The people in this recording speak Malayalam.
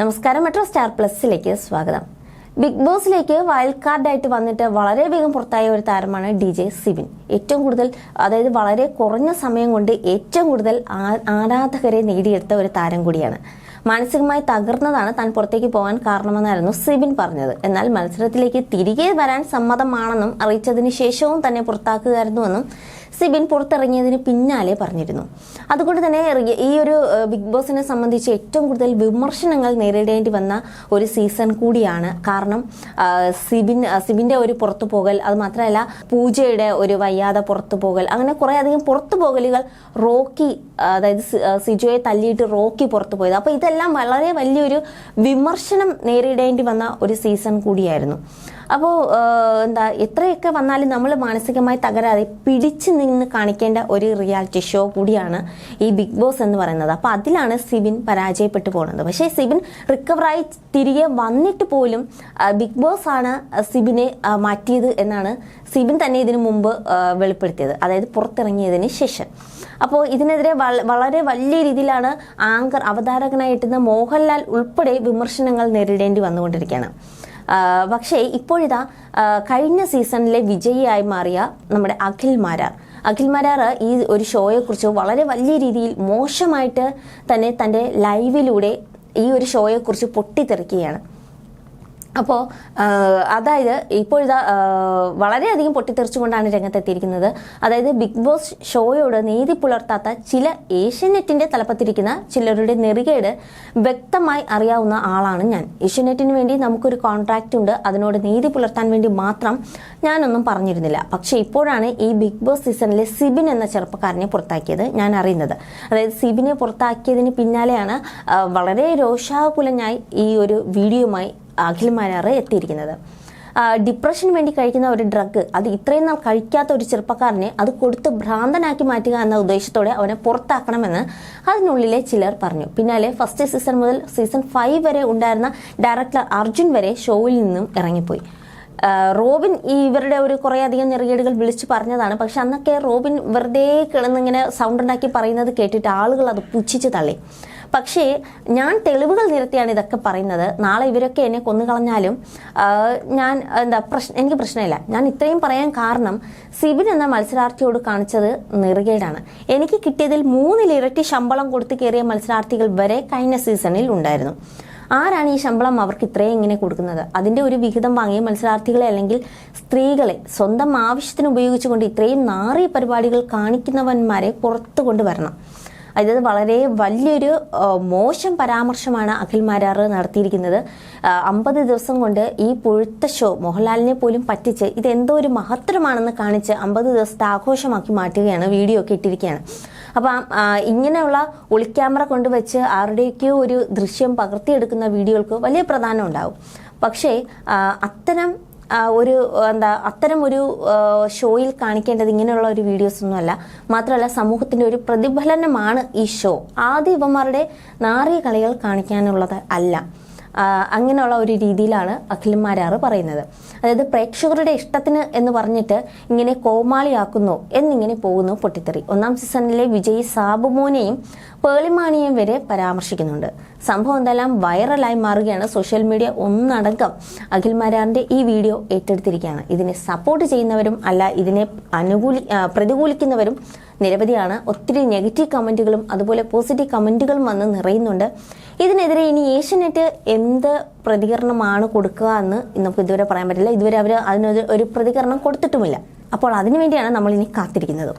നമസ്കാരം മെട്രോ സ്റ്റാർ പ്ലസിലേക്ക് സ്വാഗതം. ബിഗ് ബോസിലേക്ക് വൈൽഡ് കാർഡായിട്ട് വന്നിട്ട് വളരെ വേഗം പുറത്തായ ഒരു താരമാണ് ഡി ജെ സിബിൻ. ഏറ്റവും കൂടുതൽ അതായത് വളരെ കുറഞ്ഞ സമയം കൊണ്ട് ഏറ്റവും കൂടുതൽ ആരാധകരെ നേടിയെടുത്ത ഒരു താരം കൂടിയാണ്. മാനസികമായി തകർന്നതാണ് താൻ പുറത്തേക്ക് പോകാൻ കാരണമെന്നായിരുന്നു സിബിൻ പറഞ്ഞത്. എന്നാൽ മത്സരത്തിലേക്ക് തിരികെ വരാൻ സമ്മതമാണെന്നും അറിയിച്ചതിന് ശേഷവും തന്നെ പുറത്താക്കുകയായിരുന്നുവെന്നും സിബിൻ പുറത്തിറങ്ങിയതിന് പിന്നാലെ പറഞ്ഞിരുന്നു. അതുകൊണ്ട് തന്നെ ഈ ഒരു ബിഗ് ബോസിനെ സംബന്ധിച്ച് ഏറ്റവും കൂടുതൽ വിമർശനങ്ങൾ നേരിടേണ്ടി വന്ന ഒരു സീസൺ കൂടിയാണ്. കാരണം സിബിൻ സിബിന്റെ ഒരു പുറത്തു പോകൽ അത് മാത്രമല്ല പൂജയുടെ ഒരു വയ്യാതെ പുറത്തു പോകൽ അങ്ങനെ കുറേ അധികം പുറത്തു പോകലുകൾ റോക്കി അതായത് സിജോയെ തല്ലിയിട്ട് റോക്കി പുറത്തു പോയത്. അപ്പോൾ ഇതെല്ലാം വളരെ വലിയൊരു വിമർശനം നേരിടേണ്ടി വന്ന ഒരു സീസൺ കൂടിയായിരുന്നു. അപ്പോൾ എന്താ എത്രയൊക്കെ വന്നാലും നമ്മൾ മാനസികമായി തകരാതെ പിടിച്ചു നിന്ന് കാണിക്കേണ്ട ഒരു റിയാലിറ്റി ഷോ കൂടിയാണ് ഈ ബിഗ് ബോസ് എന്ന് പറയുന്നത്. അപ്പോൾ അതിലാണ് സിബിൻ പരാജയപ്പെട്ടു പോകുന്നത് പക്ഷേ സിബിൻ റിക്കവറായി തിരികെ വന്നിട്ട് പോലും ബിഗ് ബോസ് ആണ് സിബിനെ മാറ്റിയത് എന്നാണ് സിബിൻ തന്നെ ഇതിനു മുമ്പ് വെളിപ്പെടുത്തിയത്. അതായത് പുറത്തിറങ്ങിയതിന് ശേഷം. അപ്പോൾ ഇതിനെതിരെ വളരെ വലിയ രീതിയിലാണ് ആങ്കർ അവതാരകനായി എത്തുന്ന മോഹൻലാൽ ഉൾപ്പെടെ വിമർശനങ്ങൾ നേരിടേണ്ടി വന്നുകൊണ്ടിരിക്കുകയാണ്. പക്ഷേ ഇപ്പോഴിതാ കഴിഞ്ഞ സീസണിലെ വിജയിയായി മാറിയ നമ്മുടെ അഖിൽ മാരാർ. അഖിൽ മരാർ ഈ ഒരു ഷോയെക്കുറിച്ച് വളരെ വലിയ രീതിയിൽ മോശമായിട്ട് തന്നെ തന്റെ ലൈവിലൂടെ ഈ ഒരു ഷോയെക്കുറിച്ച് പൊട്ടിത്തെറിക്കുകയാണ്. അപ്പോൾ അതായത് ഇപ്പോൾ ഇതാ വളരെയധികം പൊട്ടിത്തെറിച്ചുകൊണ്ടാണ് രംഗത്തെത്തിയിരിക്കുന്നത്. അതായത് ബിഗ് ബോസ് ഷോയോട് നീതി പുലർത്താത്ത ചില ഏഷ്യനെറ്റിന്റെ തലപ്പത്തിരിക്കുന്ന ചിലരുടെ നെറികേട് വ്യക്തമായി അറിയാവുന്ന ആളാണ് ഞാൻ. ഏഷ്യനെറ്റിന് വേണ്ടി നമുക്കൊരു കോൺട്രാക്റ്റ് ഉണ്ട്. അതിനോട് നീതി പുലർത്താൻ വേണ്ടി മാത്രം ഞാനൊന്നും പറഞ്ഞിരുന്നില്ല. പക്ഷേ ഇപ്പോഴാണ് ഈ ബിഗ് ബോസ് സീസണിലെ സിബിൻ എന്ന ചെറുപ്പക്കാരനെ പുറത്താക്കിയത് ഞാൻ അറിയുന്നത്. അതായത് സിബിനെ പുറത്താക്കിയതിന് പിന്നാലെയാണ് വളരെ രോഷാകുലനായി ഈ ഒരു വീഡിയോയുമായി അഖിൽ മാരാറ് എത്തിയിരിക്കുന്നത് ഡിപ്രഷന് വേണ്ടി കഴിക്കുന്ന ഒരു ഡ്രഗ് അത് ഇത്രയും നാൾ കഴിക്കാത്ത ഒരു ചെറുപ്പക്കാരനെ അത് കൊടുത്ത് ഭ്രാന്തനാക്കി മാറ്റുക എന്ന ഉദ്ദേശത്തോടെ അവനെ പുറത്താക്കണമെന്ന് അതിനുള്ളിലെ ചിലർ പറഞ്ഞു. പിന്നാലെ ഫസ്റ്റ് സീസൺ മുതൽ സീസൺ ഫൈവ് വരെ ഉണ്ടായിരുന്ന ഡയറക്ടർ അർജുൻ വരെ ഷോയിൽ നിന്നും ഇറങ്ങിപ്പോയി. റോബിൻ ഇവരുടെ ഒരു കുറേ അധികം നെറുകേടുകൾ വിളിച്ചു പറഞ്ഞതാണ്. പക്ഷെ അന്നൊക്കെ റോബിൻ വെറുതെ കിടന്നിങ്ങനെ സൗണ്ട് ഉണ്ടാക്കി പറയുന്നത് കേട്ടിട്ട് ആളുകൾ അത് പുച്ഛിച്ച് തള്ളി. പക്ഷേ ഞാൻ തെളിവുകൾ നിരത്തിയാണ് ഇതൊക്കെ പറയുന്നത്. നാളെ ഇവരൊക്കെ എന്നെ കൊന്നുകളഞ്ഞാലും ഞാൻ എന്താ പ്രശ്നം എനിക്ക് പ്രശ്നമില്ല. ഞാൻ ഇത്രയും പറയാൻ കാരണം സിബിൻ എന്ന മത്സരാർത്ഥിയോട് കാണിച്ചത് നെറുകേടാണ്. എനിക്ക് കിട്ടിയതിൽ മൂന്നിലിരട്ടി ശമ്പളം കൊടുത്ത് കയറിയ മത്സരാർത്ഥികൾ വരെ കഴിഞ്ഞ സീസണിൽ ഉണ്ടായിരുന്നു. ആരാണ് ഈ ശമ്പളം അവർക്ക് ഇത്രയും ഇങ്ങനെ കൊടുക്കുന്നത്? അതിന്റെ ഒരു വിഹിതം വാങ്ങിയ മത്സരാർത്ഥികളെ അല്ലെങ്കിൽ സ്ത്രീകളെ സ്വന്തം ആവശ്യത്തിന് ഉപയോഗിച്ചുകൊണ്ട് ഇത്രയും നാറിയ പരിപാടികൾ കാണിക്കുന്നവന്മാരെ പുറത്തു കൊണ്ടുവരണം അതായത് വളരെ വലിയൊരു മോശം പരാമർശമാണ് അഖിൽ മാരാറ് നടത്തിയിരിക്കുന്നത്. അമ്പത് ദിവസം കൊണ്ട് ഈ പുഴുത്ത ഷോ മോഹൻലാലിനെ പോലും പറ്റിച്ച് ഇത് എന്തോ ഒരു മഹത്തരമാണെന്ന് കാണിച്ച് അമ്പത് ദിവസത്തെ ആഘോഷമാക്കി മാറ്റുകയാണ് വീഡിയോ ഒക്കെ ഇട്ടിരിക്കുകയാണ്. അപ്പം ഇങ്ങനെയുള്ള ഒളിക്യാമറ കൊണ്ടുവച്ച് ആരുടെയൊക്കെയോ ഒരു ദൃശ്യം പകർത്തിയെടുക്കുന്ന വീഡിയോകൾക്ക് വലിയ പ്രധാനം ഉണ്ടാവും. പക്ഷേ അത്തരം ഒരു എന്താ അത്തരം ഒരു ഷോയിൽ കാണിക്കേണ്ടത് ഇങ്ങനെയുള്ള ഒരു വീഡിയോസ് ഒന്നുമല്ല മാത്രമല്ല സമൂഹത്തിന്റെ ഒരു പ്രതിഫലനമാണ് ഈ ഷോ. ആദ്യ ഇവന്മാരുടെ നാറിയ കളികൾ കാണിക്കാനുള്ളത് അല്ല. അങ്ങനെയുള്ള ഒരു രീതിയിലാണ് അഖിലന്മാരാറ് പറയുന്നത്. അതായത് പ്രേക്ഷകരുടെ ഇഷ്ടത്തിന് എന്ന് പറഞ്ഞിട്ട് ഇങ്ങനെ കോമാളിയാക്കുന്നു എന്നിങ്ങനെ പോകുന്നു പൊട്ടിത്തെറി. ഒന്നാം സീസണിലെ വിജയ് സാബുമോനെയും പേളിമാണിയെയും വരെ പരാമർശിക്കുന്നുണ്ട്. സംഭവം എന്തെല്ലാം വൈറലായി മാറുകയാണ് സോഷ്യൽ മീഡിയ ഒന്നടങ്കം അഖിൽ ഈ വീഡിയോ ഏറ്റെടുത്തിരിക്കുകയാണ്. ഇതിനെ സപ്പോർട്ട് ചെയ്യുന്നവരും അല്ല ഇതിനെ അനുകൂലി പ്രതികൂലിക്കുന്നവരും നിരവധിയാണ്. ഒത്തിരി നെഗറ്റീവ് കമന്റുകളും അതുപോലെ പോസിറ്റീവ് കമന്റുകളും വന്ന് നിറയുന്നുണ്ട്. ഇതിനെതിരെ ഇനി ഏഷ്യനെറ്റ് എന്ത് പ്രതികരണമാണ് കൊടുക്കുക എന്ന് നമുക്ക് ഇതുവരെ പറയാൻ പറ്റില്ല. ഇതുവരെ അവർ അതിനൊരു ഒരു പ്രതികരണം കൊടുത്തിട്ടുമില്ല. അപ്പോൾ അതിനുവേണ്ടിയാണ് ഇനി കാത്തിരിക്കുന്നത്.